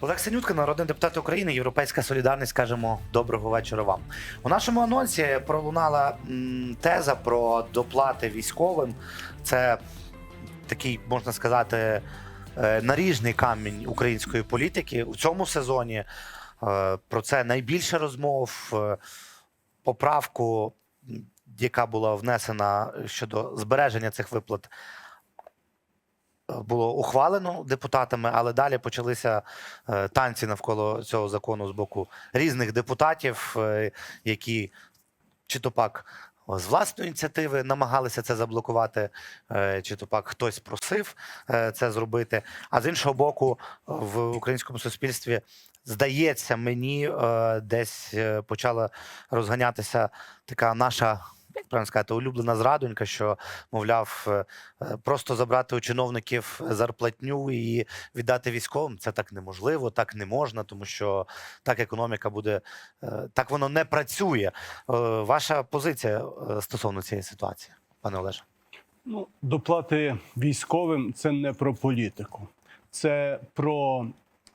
Олег Синютка, народний депутат України, Європейська солідарність. Кажемо доброго вечора вам. У нашому анонсі пролунала теза про доплати військовим. Це такий, можна сказати, е, наріжний камінь української політики у цьому сезоні. Е, Про це найбільше розмов. Е, Поправку, яка була внесена щодо збереження цих виплат, було ухвалено депутатами, але далі почалися е, танці навколо цього закону з боку різних депутатів, е, які чи то пак з власної ініціативи намагалися це заблокувати, е, чи то пак хтось просив це зробити. А з іншого боку, в українському суспільстві здається, мені десь почала розганятися така наша. Як правильно сказати, улюблена зрадонька, що мовляв, е, е, просто забрати у чиновників зарплатню і віддати військовим це так неможливо, так не можна, тому що так економіка буде, е, так воно не працює. Е, Ваша позиція е, стосовно цієї ситуації, пане Олеже? Ну, доплати військовим це не про політику, це про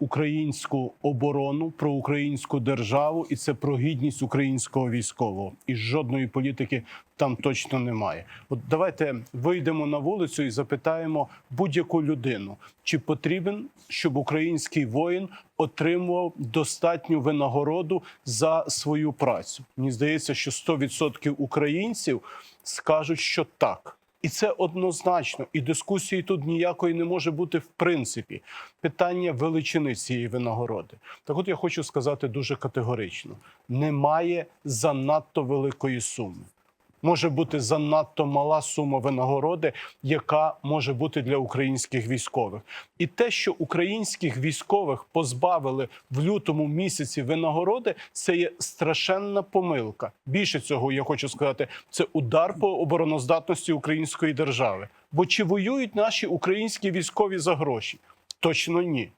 українську оборону, про українську державу, і це про гідність українського військового. І жодної політики там точно немає. От давайте вийдемо на вулицю і запитаємо будь-яку людину, чи потрібен, щоб український воїн отримував достатню винагороду за свою працю. Мені здається, що 100% українців скажуть, що так. І це однозначно, і дискусії тут ніякої не може бути в принципі. Питання величини цієї винагороди. Так, от я хочу сказати дуже категорично: немає занадто великої суми. Може бути занадто мала сума винагороди, яка може бути для українських військових, і те, що українських військових позбавили в лютому місяці винагороди, це є страшенна помилка. Більше цього я хочу сказати, це удар по обороноздатності української держави. Бо чи воюють наші українські військові за гроші? Точно ні.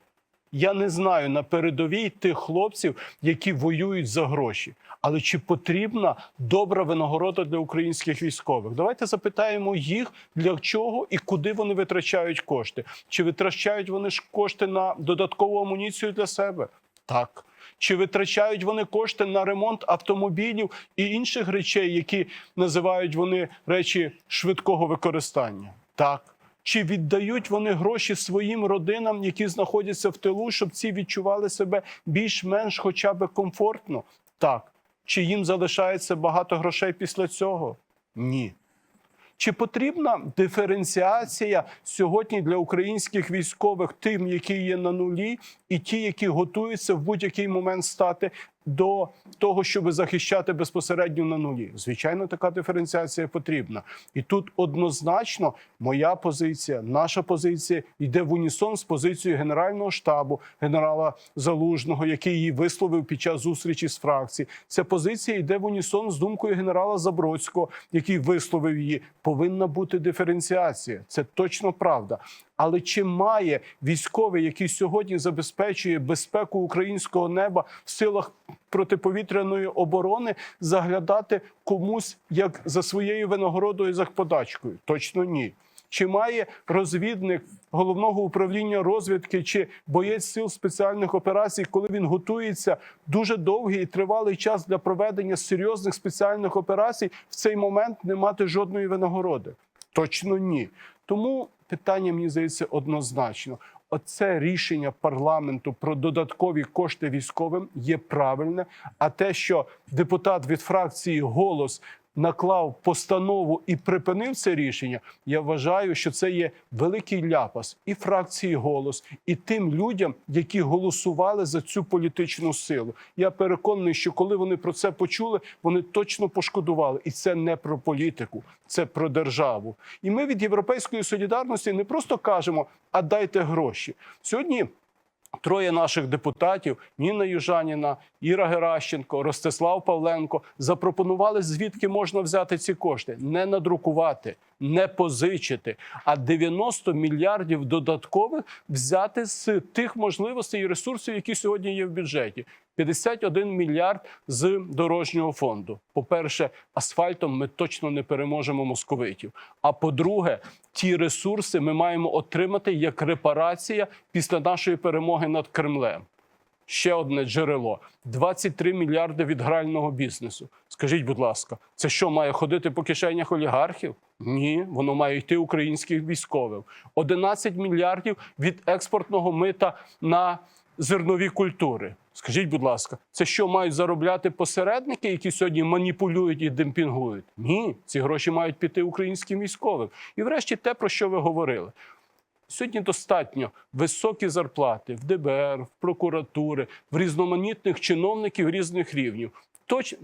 Я не знаю на передовій тих хлопців, які воюють за гроші. Але чи потрібна добра винагорода для українських військових? Давайте запитаємо їх, для чого і куди вони витрачають кошти. Чи витрачають вони ж кошти на додаткову амуніцію для себе? Так. Чи витрачають вони кошти на ремонт автомобілів і інших речей, які називають вони речі швидкого використання? Так. Чи віддають вони гроші своїм родинам, які знаходяться в тилу, щоб ці відчували себе більш-менш хоча б комфортно? Так. Чи їм залишається багато грошей після цього? Ні. Чи потрібна диференціація сьогодні для українських військових, тим, які є на нулі, і ті, які готуються в будь-який момент стати до того, щоб захищати безпосередньо на нулі? Звичайно, така диференціація потрібна. І тут однозначно моя позиція, наша позиція йде в унісон з позицією Генерального штабу генерала Залужного, який її висловив під час зустрічі з фракції. Ця позиція йде в унісон з думкою генерала Забродського, який висловив її. Повинна бути диференціація. Це точно правда. Але чи має військовий, який сьогодні забезпечує безпеку українського неба в силах протиповітряної оборони, заглядати комусь як за своєю винагородою за подачкою? Точно ні. Чи має розвідник головного управління розвідки чи боєць сил спеціальних операцій, коли він готується дуже довгий і тривалий час для проведення серйозних спеціальних операцій, в цей момент не мати жодної винагороди? Точно ні. Тому питання мені здається однозначно. Оце рішення парламенту про додаткові кошти військовим є правильне. А те, що депутат від фракції голос наклав постанову і припинив це рішення, я вважаю, що це є великий ляпас і фракції голос, і тим людям, які голосували за цю політичну силу. Я переконаний, що коли вони про це почули, вони точно пошкодували, і це не про політику, це про державу. І ми від європейської солідарності не просто кажемо, а дайте гроші сьогодні. Троє наших депутатів Ніна Южаніна, Іра Геращенко, Ростислав Павленко запропонували, звідки можна взяти ці кошти, не надрукувати, не позичити, а 90 мільярдів додаткових взяти з тих можливостей і ресурсів, які сьогодні є в бюджеті. 51 мільярд з дорожнього фонду. По-перше, асфальтом ми точно не переможемо московитів. А по-друге, ті ресурси ми маємо отримати як репарація після нашої перемоги над Кремлем. ще одне джерело: 23 мільярди від грального бізнесу. Скажіть, будь ласка, це що має ходити по кишенях олігархів? Ні, воно має йти українським військовим. 11 мільярдів від експортного мита на зернові культури. Скажіть, будь ласка, це що мають заробляти посередники, які сьогодні маніпулюють і демпінгують? Ні, ці гроші мають піти українським військовим. І врешті те, про що ви говорили. Сьогодні достатньо високі зарплати в ДБР, в прокуратури, в різноманітних чиновників різних рівнів. Точ,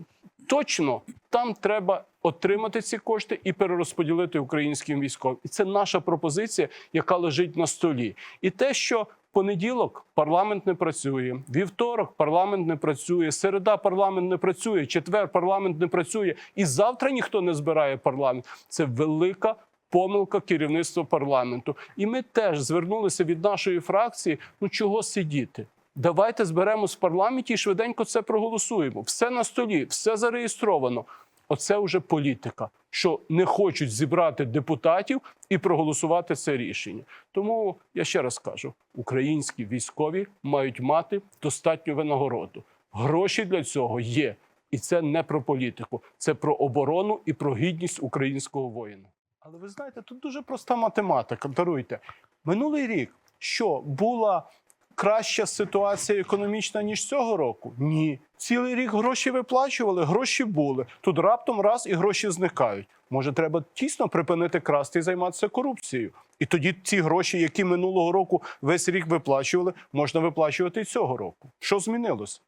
точно там треба отримати ці кошти і перерозподілити українським військовим. І це наша пропозиція, яка лежить на столі. І те, що понеділок парламент не працює, вівторок парламент не працює, середа парламент не працює, четвер парламент не працює, і завтра ніхто не збирає парламент. Це велика помилка керівництва парламенту. І ми теж звернулися від нашої фракції. Ну чого сидіти? Давайте зберемось в парламенті і швиденько це проголосуємо. Все на столі, все зареєстровано. Оце вже політика, що не хочуть зібрати депутатів і проголосувати це рішення. Тому я ще раз кажу: українські військові мають мати достатню винагороду. Гроші для цього є, і це не про політику, це про оборону і про гідність українського воїна. Але ви знаєте, тут дуже проста математика. Даруйте минулий рік, що була краща ситуація економічна ніж цього року? Ні. Цілий рік гроші виплачували, гроші були. Тут раптом раз і гроші зникають. Може, треба тісно припинити красти і займатися корупцією. І тоді ці гроші, які минулого року весь рік виплачували, можна виплачувати і цього року. Що змінилось?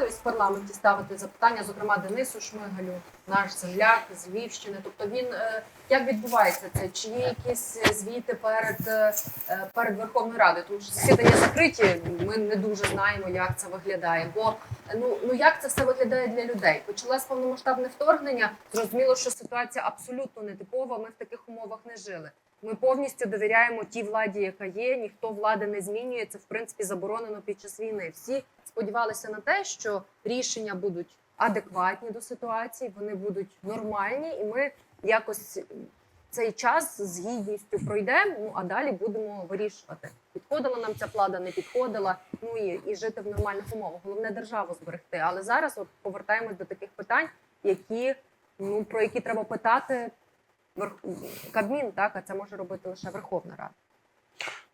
Можливість в парламенті ставити запитання, зокрема Денису Шмигалю, наш земляк з Львівщини? Тобто він е, як відбувається це? Чи є якісь звіти перед, е, перед Верховною Радою? Тому що засідання закриті, ми не дуже знаємо, як це виглядає. Бо ну ну як це все виглядає для людей? Почалось повномасштабне вторгнення. Зрозуміло, що ситуація абсолютно нетипова. Ми в таких умовах не жили. Ми повністю довіряємо тій владі, яка є. Ніхто влади не змінює. Це в принципі заборонено під час війни. Всі сподівалися на те, що рішення будуть адекватні до ситуації, вони будуть нормальні, і ми якось цей час з гідністю пройдемо. Ну а далі будемо вирішувати, підходила нам ця влада, не підходила. Ну і, і жити в нормальних умовах. Головне державу зберегти. Але зараз от повертаємось до таких питань, які ну про які треба питати. Кабмін, так а це може робити лише Верховна Рада.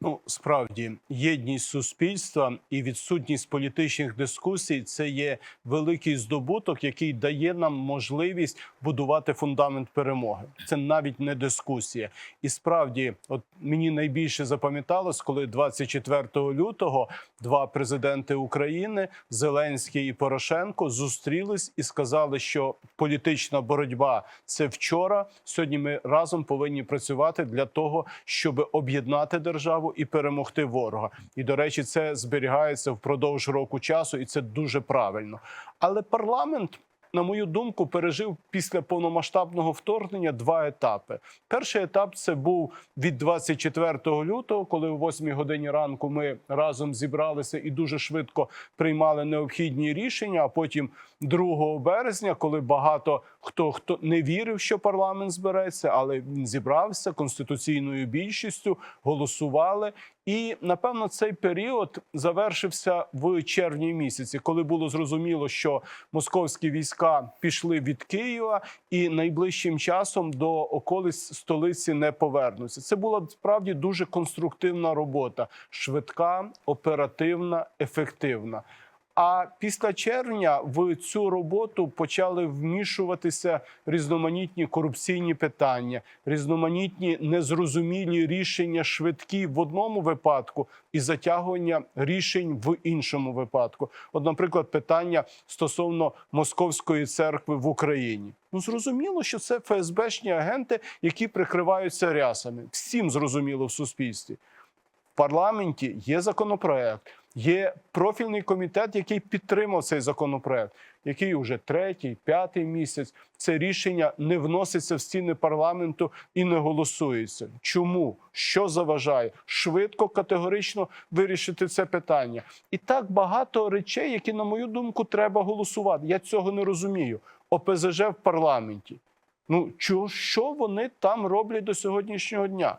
Ну, справді, єдність суспільства і відсутність політичних дискусій це є великий здобуток, який дає нам можливість будувати фундамент перемоги. Це навіть не дискусія. І справді, от мені найбільше запам'яталось, коли 24 лютого два президенти України Зеленський і Порошенко зустрілись і сказали, що політична боротьба це вчора. Сьогодні ми разом повинні працювати для того, щоб об'єднати державу і перемогти ворога. І до речі, це зберігається впродовж року часу, і це дуже правильно. Але парламент. На мою думку, пережив після повномасштабного вторгнення два етапи. Перший етап це був від 24 лютого, коли о 8 годині ранку ми разом зібралися і дуже швидко приймали необхідні рішення. А потім 2 березня, коли багато хто хто не вірив, що парламент збереться, але він зібрався конституційною більшістю, голосували. І напевно цей період завершився в червні місяці, коли було зрозуміло, що московські війська пішли від Києва і найближчим часом до околиць столиці не повернуться. Це була справді дуже конструктивна робота, швидка, оперативна, ефективна. А після червня в цю роботу почали вмішуватися різноманітні корупційні питання, різноманітні незрозумілі рішення, швидкі в одному випадку і затягування рішень в іншому випадку. От, наприклад, питання стосовно московської церкви в Україні. Ну зрозуміло, що це ФСБшні агенти, які прикриваються рясами. Всім зрозуміло в суспільстві. В парламенті є законопроект. Є профільний комітет, який підтримав цей законопроект, який уже третій, п'ятий місяць це рішення не вноситься в стіни парламенту і не голосується. Чому що заважає швидко, категорично вирішити це питання? І так багато речей, які, на мою думку, треба голосувати. Я цього не розумію. ОПЗЖ в парламенті. Ну, що вони там роблять до сьогоднішнього дня?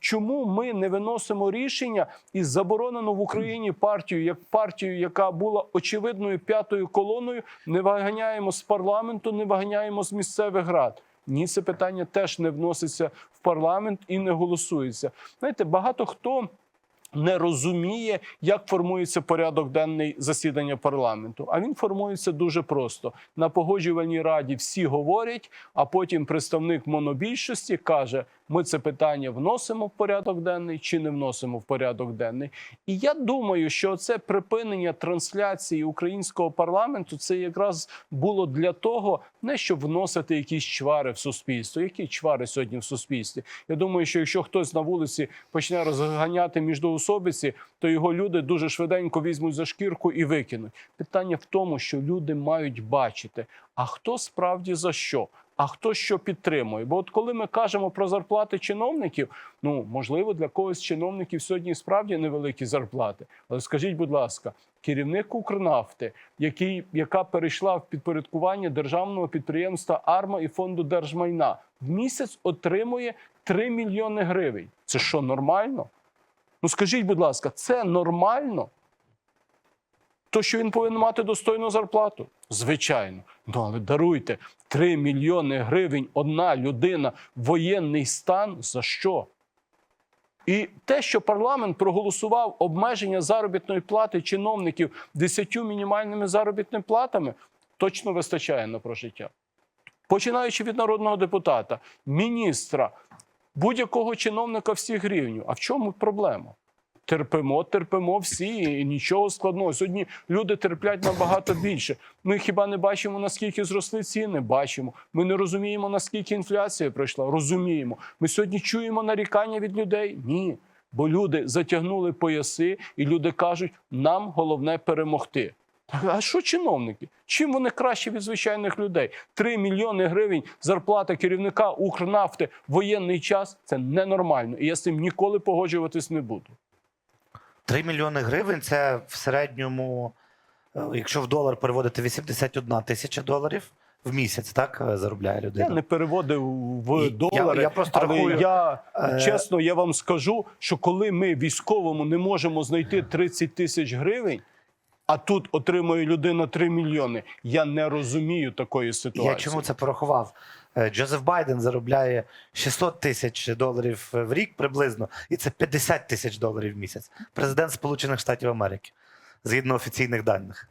Чому ми не виносимо рішення і заборонену в Україні партію, як партію, яка була очевидною п'ятою колоною, не виганяємо з парламенту, не виганяємо з місцевих рад? Ні, це питання теж не вноситься в парламент і не голосується. Знаєте, багато хто не розуміє, як формується порядок денний засідання парламенту. А він формується дуже просто. На погоджувальній раді всі говорять, а потім представник монобільшості каже: ми це питання вносимо в порядок денний чи не вносимо в порядок денний. І я думаю, що це припинення трансляції українського парламенту це якраз було для того, не щоб вносити якісь чвари в суспільство. Які чвари сьогодні в суспільстві? Я думаю, що якщо хтось на вулиці почне розганяти міждоусобиці, то його люди дуже швиденько візьмуть за шкірку і викинуть. Питання в тому, що люди мають бачити, а хто справді за що. А хто що підтримує? Бо от коли ми кажемо про зарплати чиновників, ну можливо, для когось чиновників сьогодні справді невеликі зарплати. Але скажіть, будь ласка, керівник Укрнафти, який, яка перейшла в підпорядкування державного підприємства Арма і фонду держмайна, в місяць отримує 3 мільйони гривень. Це що нормально? Ну скажіть, будь ласка, це нормально? То, що він повинен мати достойну зарплату? Звичайно. Ну, але даруйте 3 мільйони гривень одна людина, воєнний стан за що? І те, що парламент проголосував обмеження заробітної плати чиновників 10 мінімальними заробітними платами, точно вистачає на прожиття. Починаючи від народного депутата, міністра, будь-якого чиновника всіх рівнів. А в чому проблема? Терпимо, терпимо всі, і нічого складного. Сьогодні люди терплять набагато більше. Ми хіба не бачимо, наскільки зросли ціни? Бачимо. Ми не розуміємо, наскільки інфляція пройшла. Розуміємо. Ми сьогодні чуємо нарікання від людей? Ні. Бо люди затягнули пояси, і люди кажуть, нам головне перемогти. А що чиновники? Чим вони краще від звичайних людей? Три мільйони гривень зарплата керівника Укрнафти в воєнний час це ненормально. І я з цим ніколи погоджуватись не буду. 3 мільйони гривень це в середньому, е, якщо в долар переводити 81 тисяча доларів в місяць, так е, заробляє людина. Я не переводив в І я- я просто але рахую, я е, чесно, я вам скажу, що коли ми військовому не можемо знайти 30 тисяч гривень, а тут отримує людина 3 мільйони. Я не розумію такої ситуації. Я чому це порахував? Е, Джозеф Байден заробляє 600 тисяч доларів в рік приблизно, і це 50 тисяч доларів в місяць. Президент Сполучених Штатів Америки, згідно офіційних даних.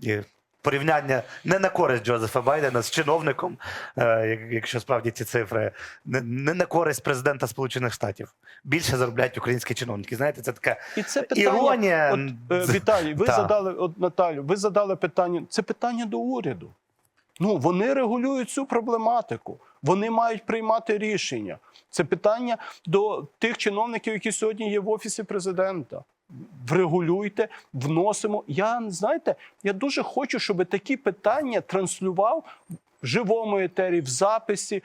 І порівняння не на користь Джозефа Байдена з чиновником, е, як- якщо справді ці цифри, не, на користь президента Сполучених Штатів. Більше заробляють українські чиновники. Знаєте, це така І це питання. іронія. От, е, Віталій, ви задали, от Наталю, ви задали питання. Це питання до уряду. Ну, вони регулюють цю проблематику. Вони мають приймати рішення. Це питання до тих чиновників, які сьогодні є в офісі президента. Врегулюйте, вносимо. Я знаєте, я дуже хочу, щоб такі питання транслював в живому етері, в записі,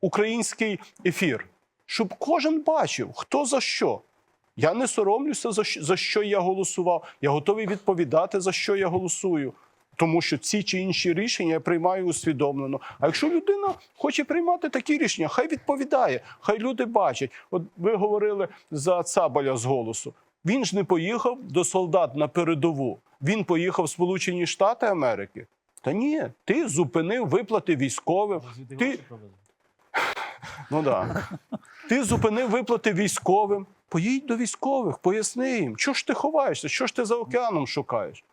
український ефір, щоб кожен бачив, хто за що. Я не соромлюся за що я голосував. Я готовий відповідати за що я голосую. Тому що ці чи інші рішення я приймаю усвідомлено. А якщо людина хоче приймати такі рішення, хай відповідає, хай люди бачать. От ви говорили за Цабаля з голосу. Він ж не поїхав до солдат на передову. Він поїхав в Сполучені Штати Америки. Та ні, ти зупинив виплати військовим. Ти, Ну да. Ти зупинив виплати військовим. Поїдь до військових, поясни їм, що ж ти ховаєшся, що ж ти за океаном шукаєш.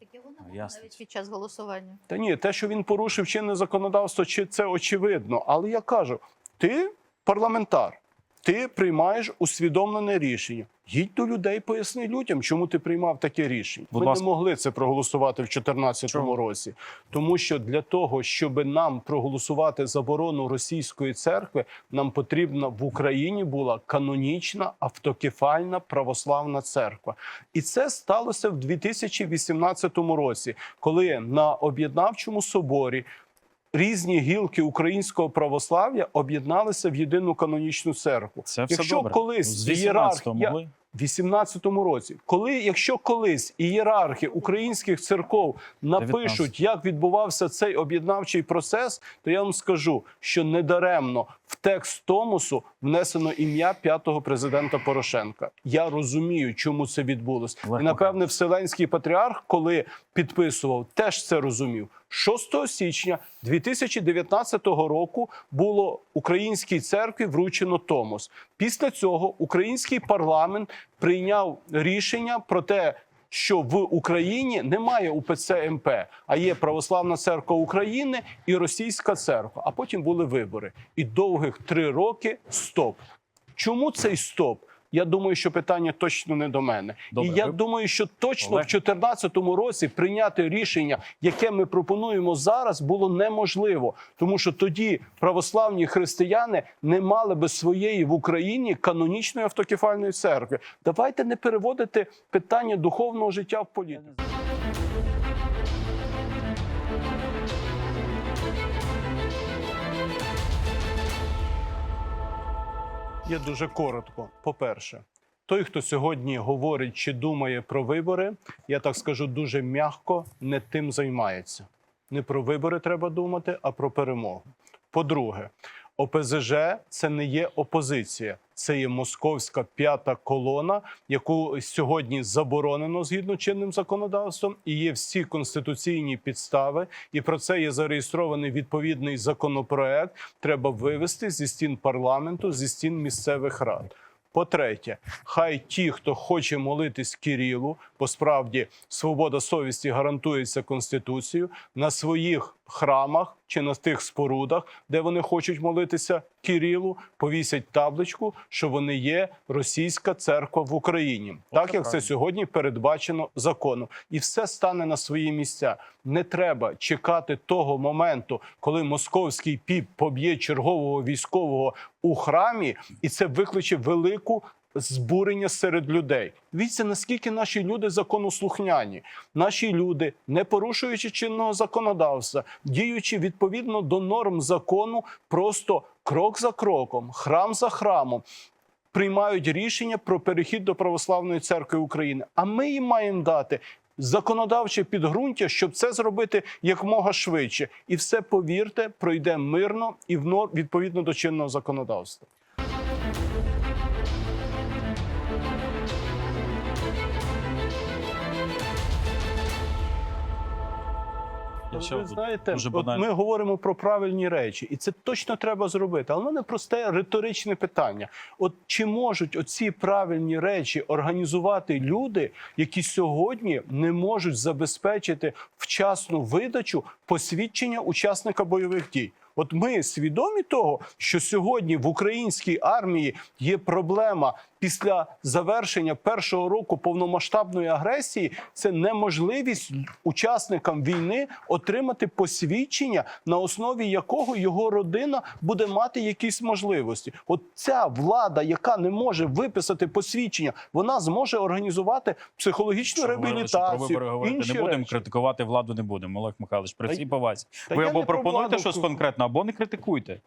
Так його не було Ясно. навіть під час голосування. Та ні, те, що він порушив чинне законодавство, чи це очевидно. Але я кажу: ти парламентар, ти приймаєш усвідомлене рішення. Їдь до людей, поясни людям, чому ти приймав таке рішення. Будь Ми ласка. не могли це проголосувати в 2014 році, тому що для того, щоб нам проголосувати заборону російської церкви, нам потрібна в Україні була канонічна автокефальна православна церква. І це сталося в 2018 році, коли на об'єднавчому соборі. Різні гілки українського православ'я об'єдналися в єдину канонічну церкву. Це все Якщо добре. колись з 18-го ієрарх- я- могли. в 18-му році, коли, якщо колись ієрархи українських церков напишуть, як відбувався цей об'єднавчий процес, то я вам скажу, що недаремно в текст Томосу внесено ім'я п'ятого президента Порошенка. Я розумію, чому це відбулось, і напевне Вселенський патріарх, коли підписував, теж це розумів. 6 січня 2019 року було українській церкві вручено Томос. Після цього український парламент прийняв рішення про те, що в Україні немає УПЦ МП, а є Православна церква України і Російська церква. А потім були вибори. І довгих три роки стоп. Чому цей стоп? Я думаю, що питання точно не до мене. Добре, і я ви- думаю, що точно Олег. в 2014 році прийняти рішення, яке ми пропонуємо зараз, було неможливо, тому що тоді православні християни не мали би своєї в Україні канонічної автокефальної церкви. Давайте не переводити питання духовного життя в політику. Я дуже коротко. По-перше, той, хто сьогодні говорить чи думає про вибори, я так скажу дуже м'яко, не тим займається. Не про вибори треба думати, а про перемогу. По-друге, ОПЗЖ це не є опозиція, це є московська п'ята колона, яку сьогодні заборонено згідно чинним законодавством, і є всі конституційні підстави. І про це є зареєстрований відповідний законопроект. Треба вивести зі стін парламенту, зі стін місцевих рад. По-третє, хай ті, хто хоче молитись Кирилу, бо справді свобода совісті гарантується Конституцією, на своїх храмах чи на тих спорудах, де вони хочуть молитися Кирилу, повісять табличку, що вони є російська церква в Україні, так як це сьогодні передбачено законом, і все стане на свої місця. Не треба чекати того моменту, коли московський піп поб'є чергового військового у храмі, і це викличе велику. Збурення серед людей. Дивіться, наскільки наші люди законослухняні. Наші люди, не порушуючи чинного законодавства, діючи відповідно до норм закону, просто крок за кроком, храм за храмом, приймають рішення про перехід до православної церкви України. А ми їм маємо дати. Законодавче підґрунтя, щоб це зробити якмога швидше, і все повірте, пройде мирно і в нор- відповідно до чинного законодавства. Я ще Ви знаєте, дуже от банально. ми говоримо про правильні речі, і це точно треба зробити. Але в мене просте риторичне питання: от чи можуть оці правильні речі організувати люди, які сьогодні не можуть забезпечити вчасну видачу посвідчення учасника бойових дій? От ми свідомі того, що сьогодні в українській армії є проблема після завершення першого року повномасштабної агресії. Це неможливість учасникам війни отримати посвідчення, на основі якого його родина буде мати якісь можливості. От ця влада, яка не може виписати посвідчення, вона зможе організувати психологічну Що що про інші не будемо, речі. критикувати владу не будемо. Олег Михайлович, при всій повазі. Ви або пропонуєте щось конкретно, або не критикуйте.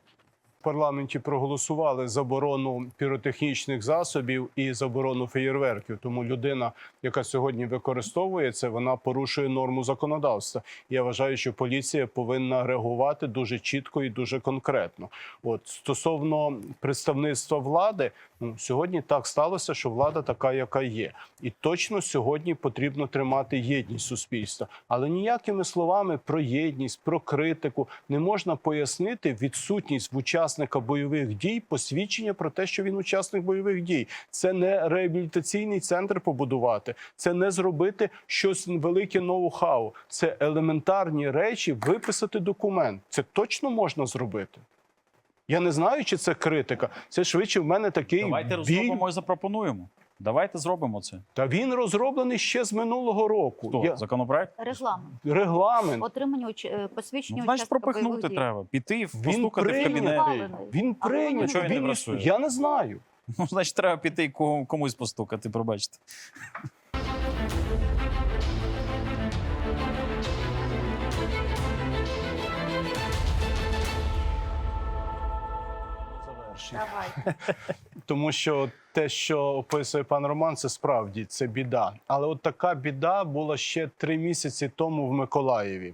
Парламенті проголосували заборону піротехнічних засобів і заборону феєрверків. Тому людина, яка сьогодні використовує це, вона порушує норму законодавства. Я вважаю, що поліція повинна реагувати дуже чітко і дуже конкретно. От стосовно представництва влади, ну сьогодні так сталося, що влада така, яка є, і точно сьогодні потрібно тримати єдність суспільства, але ніякими словами про єдність, про критику не можна пояснити відсутність в учасника бойових дій посвідчення про те, що він учасник бойових дій. Це не реабілітаційний центр побудувати, це не зробити щось велике ноу-хау. Це елементарні речі, виписати документ. Це точно можна зробити. Я не знаю, чи це критика. Це швидше в мене такий Давайте біль. розробимо і запропонуємо. Давайте зробимо це. Та він розроблений ще з минулого року. Хто? Я... Законопроект? Регламент. Регламент. Отримання уч... посвідчення Ну, значить, пропихнути бойових дій. треба. Піти, Він постукати в кабінет. Він прийняв. він не Він працює? Я не знаю. Ну, значить, треба піти комусь постукати, пробачте. Давай. Тому що те, що описує пан Роман, це справді це біда. Але от така біда була ще три місяці тому в Миколаєві.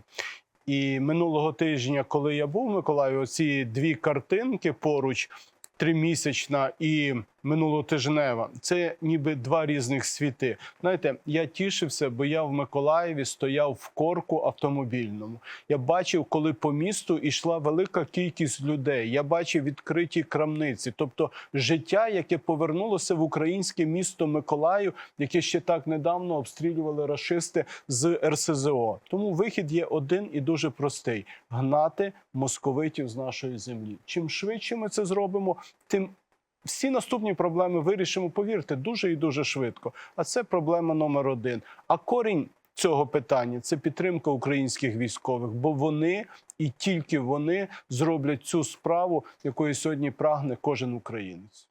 І минулого тижня, коли я був в Миколаєві, оці дві картинки поруч. Тримісячна і минулотижнева це ніби два різних світи. Знаєте, я тішився, бо я в Миколаєві стояв в корку автомобільному. Я бачив, коли по місту йшла велика кількість людей. Я бачив відкриті крамниці, тобто життя, яке повернулося в українське місто Миколаїв, яке ще так недавно обстрілювали рашисти з РСЗО. Тому вихід є один і дуже простий: гнати московитів з нашої землі. Чим швидше ми це зробимо, тим всі наступні проблеми вирішимо, повірте, дуже і дуже швидко. А це проблема номер один. А корінь цього питання це підтримка українських військових, бо вони і тільки вони зроблять цю справу, якої сьогодні прагне кожен українець.